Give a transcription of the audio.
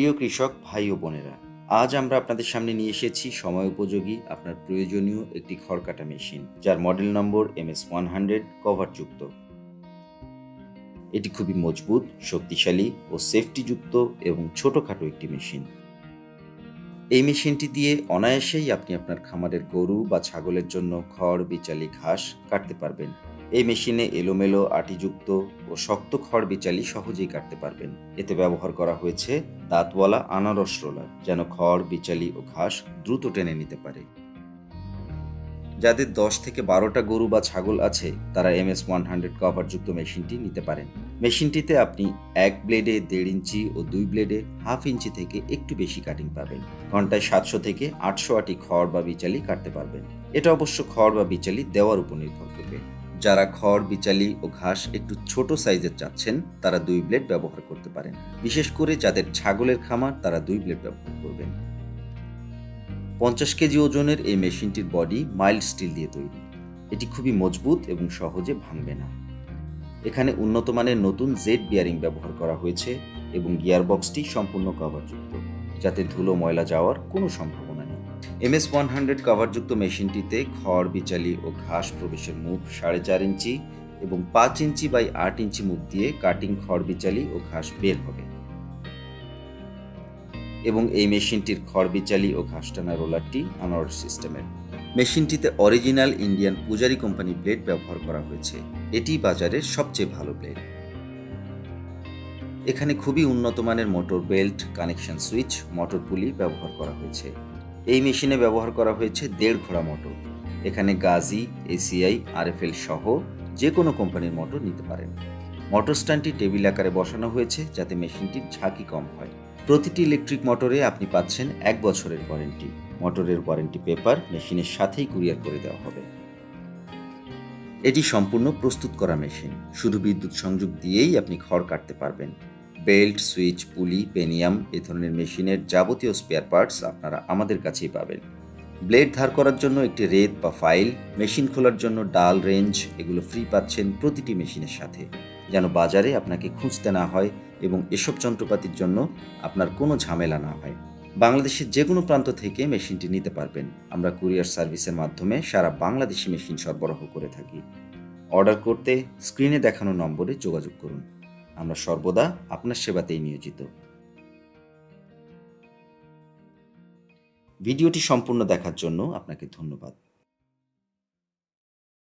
প্রিয় কৃষক ভাই ও বোনেরা, আজ আমরা আপনাদের সামনে নিয়ে এসেছি সময় উপযোগী, আপনার প্রয়োজনীয় একটি খড় কাটা মেশিন, যার model number M S one hundred কভারযুক্ত। এটি খুবই মজবুত, শক্তিশালী ও সেফটিযুক্ত এবং ছোটখাটো একটি মেশিন। এই মেশিনটি দিয়ে অনায়াসেই আপনি আপনার খামারের গরু বা ছাগলের জন্য খড়, বিচালি, ঘাস কাটতে পারবেন। এই মেশিনে এলোমেলো, আটিযুক্ত ও শক্ত খড় বিচালি সহজেই কাটতে পারবেন। এতে ব্যবহার করা হয়েছে দাঁতওয়ালা আনারস রোলার, যেন খড়, বিচালি ও ঘাস দ্রুত টেনে নিতে পারে। যাদের দশ থেকে বারোটা গরু বা ছাগল আছে, তারা এম এস ওয়ান হান্ড্রেড কভারযুক্ত মেশিনটি নিতে পারেন। মেশিনটিতে আপনি এক ব্লেডে দেড় ইঞ্চি ও দুই ব্লেডে হাফ ইঞ্চি থেকে একটু বেশি কাটিং পাবেন। ঘন্টায় সাতশো থেকে আটশো আটি খড় বা বিচালি কাটতে পারবেন। এটা অবশ্য খড় বা বিচালি দেওয়ার উপর নির্ভর করবে। যারা খড়, বিচালি ও ঘাস একটু ছোট সাইজের চাচ্ছেন, তারা দুই ব্লেড ব্যবহার করতে পারেন। বিশেষ করে যাদের ছাগলের খামার, তারা দুই ব্লেড ব্যবহার করবেন। পঞ্চাশ কেজি ওজনের এই মেশিনটির বডি মাইল্ড স্টিল দিয়ে তৈরি। এটি খুবই মজবুত এবং সহজে ভাঙবে না। এখানে উন্নত মানের নতুন জেড বিয়ারিং ব্যবহার করা হয়েছে এবং গিয়ারবক্সটি সম্পূর্ণ কভারযুক্ত যাতে ধুলো, ময়লা যাওয়ার কোনো সম্ভাবনা নেই এম এস ওয়ান হান্ড্রেড কভারযুক্ত মেশিনটিতে খড়, বিচালি ও ঘাস প্রবেশের মুখ সাড়ে চার ইঞ্চি এবং পাঁচ ইঞ্চি বাই আট ইঞ্চি মুখ দিয়ে কাটিং খড়, বিচালি ও ঘাস বের হবে। এবং এই মেশিনটির খড়, বিচালি ও ঘাস টানা রোলারটি আনারস সিস্টেমের। মেশিনটিতে original Indian Pujari company blade ব্যবহার করা হয়েছে। এটি বাজারের সবচেয়ে ভালো ব্লেড। এখানে খুবই উন্নত মানের motor belt, connection switch, motor pulley ব্যবহার করা হয়েছে। এই মেশিনে ব্যবহার করা হয়েছে দেড় ঘোড়া মোটর। এখানে গাজি, এসিআই, আরএফএল সহ যে কোনো কোম্পানির মোটর নিতে পারেন। মোটর স্ট্যান্ডটি টেবিল আকারে বসানো হয়েছে যাতে মেশিনটির ঝাঁকি কম হয়। প্রতিটি ইলেকট্রিক মোটরে আপনি পাচ্ছেন এক বছরের ওয়ারেন্টি। মোটরের ওয়ারেন্টি পেপার মেশিনের সাথেই কুরিয়ার করে দেওয়া হবে। এটি সম্পূর্ণ প্রস্তুত করা মেশিন। শুধু বিদ্যুৎ সংযোগ দিয়েই আপনি খড় কাটতে পারবেন। বেল্ট, সুইচ, পুলি, পেনিয়াম এ ধরনের মেশিনের যাবতীয় স্পেয়ার পার্টস আপনারা আমাদের কাছেই পাবেন। ব্লেড ধার করার জন্য একটি রেত বা ফাইল, মেশিন খোলার জন্য ডাল, রেঞ্জ, এগুলো ফ্রি পাচ্ছেন প্রতিটি মেশিনের সাথে। যেন বাজারে আপনাকে খুঁজতে না হয় এবং এসব যন্ত্রপাতির জন্য আপনার কোনো ঝামেলা না হয়। বাংলাদেশের যে কোনো প্রান্ত থেকে মেশিনটি নিতে পারবেন। আমরা কুরিয়ার সার্ভিসের মাধ্যমে সারা বাংলাদেশি মেশিন সরবরাহ করে থাকি। অর্ডার করতে স্ক্রিনে দেখানো নম্বরে যোগাযোগ করুন। আমরা সর্বদা আপনার সেবাতেই নিয়োজিত। ভিডিওটি সম্পূর্ণ দেখার জন্য আপনাকে ধন্যবাদ।